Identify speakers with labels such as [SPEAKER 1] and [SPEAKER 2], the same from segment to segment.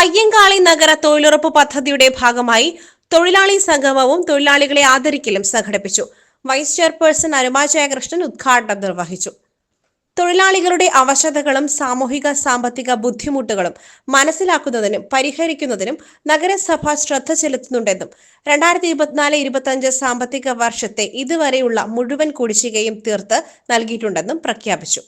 [SPEAKER 1] തൊഴിലാളി നഗര തൊഴിലുറപ്പ് പദ്ധതിയുടെ ഭാഗമായി തൊഴിലാളി സംഗമവും തൊഴിലാളികളെ ആദരിക്കലും സംഘടിപ്പിച്ചു. വൈസ് ചെയർപേഴ്സൺ അനുമാ ജയകൃഷ്ണൻ ഉദ്ഘാടനം നിർവഹിച്ചു. തൊഴിലാളികളുടെ അവശതകളും സാമൂഹിക സാമ്പത്തിക ബുദ്ധിമുട്ടുകളും മനസ്സിലാക്കുന്നതിനും പരിഹരിക്കുന്നതിനും നഗരസഭ ശ്രദ്ധ ചെലുത്തുന്നുണ്ടെന്നും രണ്ടായിരത്തി ഇരുപത്തിനാല് ഇരുപത്തിയഞ്ച് സാമ്പത്തിക വർഷത്തെ ഇതുവരെയുള്ള മുഴുവൻ കുടിശ്ശികയും തീർത്ത് നൽകിയിട്ടുണ്ടെന്നും പ്രഖ്യാപിച്ചു.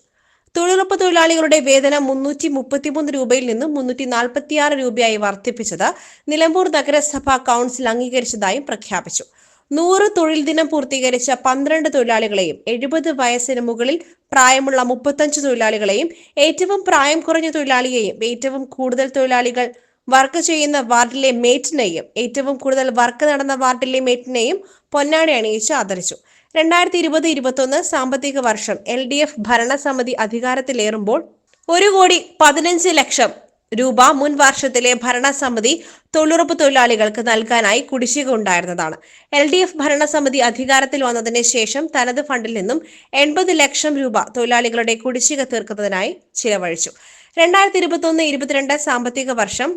[SPEAKER 1] തൊഴിലുറപ്പ് തൊഴിലാളികളുടെ വേതനം മുന്നൂറ്റി മുപ്പത്തിമൂന്ന് രൂപയിൽ നിന്ന് മുന്നൂറ്റി നാൽപ്പത്തിയാറ് രൂപയായി വർദ്ധിപ്പിച്ചത് നിലമ്പൂർ നഗരസഭാ കൗൺസിൽ അംഗീകരിച്ചതായും പ്രഖ്യാപിച്ചു. നൂറ് തൊഴിൽ ദിനം പൂർത്തീകരിച്ച പന്ത്രണ്ട് തൊഴിലാളികളെയും എഴുപത് വയസ്സിന് മുകളിൽ പ്രായമുള്ള മുപ്പത്തഞ്ച് തൊഴിലാളികളെയും ഏറ്റവും പ്രായം കുറഞ്ഞ തൊഴിലാളിയെയും ഏറ്റവും കൂടുതൽ തൊഴിലാളികൾ വർക്ക് ചെയ്യുന്ന വാർഡിലെ മേറ്റിനെയും ഏറ്റവും കൂടുതൽ വർക്ക് നടന്ന വാർഡിലെ മേറ്റിനെയും പൊന്നാടി അണിയിച്ച് ആദരിച്ചു. രണ്ടായിരത്തി ഇരുപത് ഇരുപത്തൊന്ന് സാമ്പത്തിക വർഷം എൽ ഡി എഫ് ഭരണസമിതി അധികാരത്തിലേറുമ്പോൾ ഒരു കോടി പതിനഞ്ച് ലക്ഷം രൂപ മുൻ വർഷത്തിലെ ഭരണസമിതി തൊഴിലുറപ്പ് തൊഴിലാളികൾക്ക് നൽകാനായി കുടിശ്ശിക ഉണ്ടായിരുന്നതാണ് എൽ ഡി എഫ് ഭരണസമിതി അധികാരത്തിൽ വന്നതിന് ശേഷം തനത് ഫണ്ടിൽ നിന്നും എൺപത് ലക്ഷം രൂപ തൊഴിലാളികളുടെ കുടിശ്ശിക തീർക്കുന്നതിനായി ചിലവഴിച്ചു. രണ്ടായിരത്തി ഇരുപത്തൊന്ന് ഇരുപത്തിരണ്ട് സാമ്പത്തിക വർഷം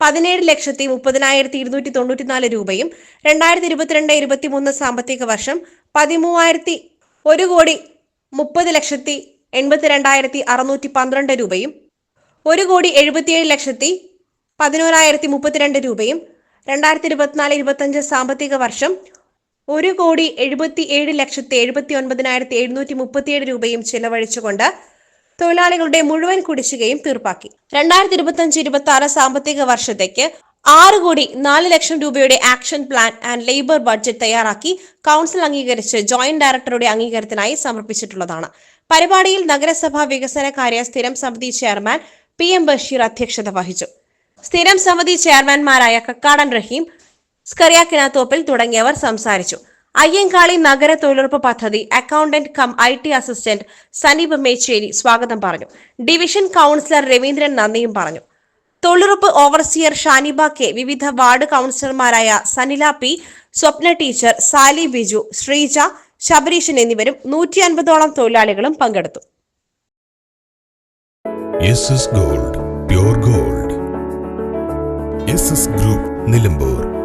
[SPEAKER 1] പതിനേഴ് ലക്ഷത്തി മുപ്പതിനായിരത്തി ഇരുന്നൂറ്റി തൊണ്ണൂറ്റിനാല് രൂപയും രണ്ടായിരത്തി ഇരുപത്തിരണ്ട് ഇരുപത്തിമൂന്ന് സാമ്പത്തിക വർഷം പതിമൂവായിരത്തി ഒരു കോടി മുപ്പത് ലക്ഷത്തി എൺപത്തിരണ്ടായിരത്തി അറുന്നൂറ്റി പന്ത്രണ്ട് രൂപയും ഒരു കോടി എഴുപത്തിയേഴ് ലക്ഷത്തി പതിനോരായിരത്തി മുപ്പത്തിരണ്ട് രൂപയും രണ്ടായിരത്തി ഇരുപത്തിനാല് ഇരുപത്തഞ്ച് സാമ്പത്തിക വർഷം ഒരു കോടി എഴുപത്തി ഏഴ് ലക്ഷത്തി എഴുപത്തി ഒൻപതിനായിരത്തി എഴുന്നൂറ്റി മുപ്പത്തിയേഴ് രൂപയും ചിലവഴിച്ചുകൊണ്ട് തൊഴിലാളികളുടെ മുഴുവൻ കുടിശ്ശികയും തീർപ്പാക്കി. രണ്ടായിരത്തി ഇരുപത്തിയഞ്ച് ഇരുപത്തി ആറ് സാമ്പത്തിക വർഷത്തേക്ക് ആറ് കോടി നാല് ലക്ഷം രൂപയുടെ action plan and labour budget തയ്യാറാക്കി കൗൺസിൽ അംഗീകരിച്ച് ജോയിന്റ് ഡയറക്ടറുടെ അംഗീകാരത്തിനായി സമർപ്പിച്ചിട്ടുള്ളതാണ്. പരിപാടിയിൽ നഗരസഭാ വികസന കാര്യ സ്ഥിരം സമിതി ചെയർമാൻ പി എം ബഷീർ അധ്യക്ഷത വഹിച്ചു. സ്ഥിരം സമിതി ചെയർമാൻമാരായ കക്കാടൻ റഹീം സ്കറിയാക്കിനാത്തോപ്പിൽ തുടങ്ങിയവർ സംസാരിച്ചു. അയ്യങ്കാളി നഗര തൊഴിലുറപ്പ് പദ്ധതി accountant cum I T assistant Saneep Mecheri സ്വാഗതം പറഞ്ഞു. ഡിവിഷൻ കൗൺസിലർ രവീന്ദ്രൻ നന്ദിയും പറഞ്ഞു. തൊഴിലുറപ്പ് ഓവർസിയർ ഷാനിബ കെ വിവിധ വാർഡ് കൗൺസിലർമാരായ സനില പി സ്വപ്ന ടീച്ചർ സാലി ബിജു ശ്രീജ ശബരീഷൻ എന്നിവരും നൂറ്റി അൻപതോളം തൊഴിലാളികളും പങ്കെടുത്തു.
[SPEAKER 2] Gold gold. ഗ്രൂപ്പ് നിലമ്പൂർ.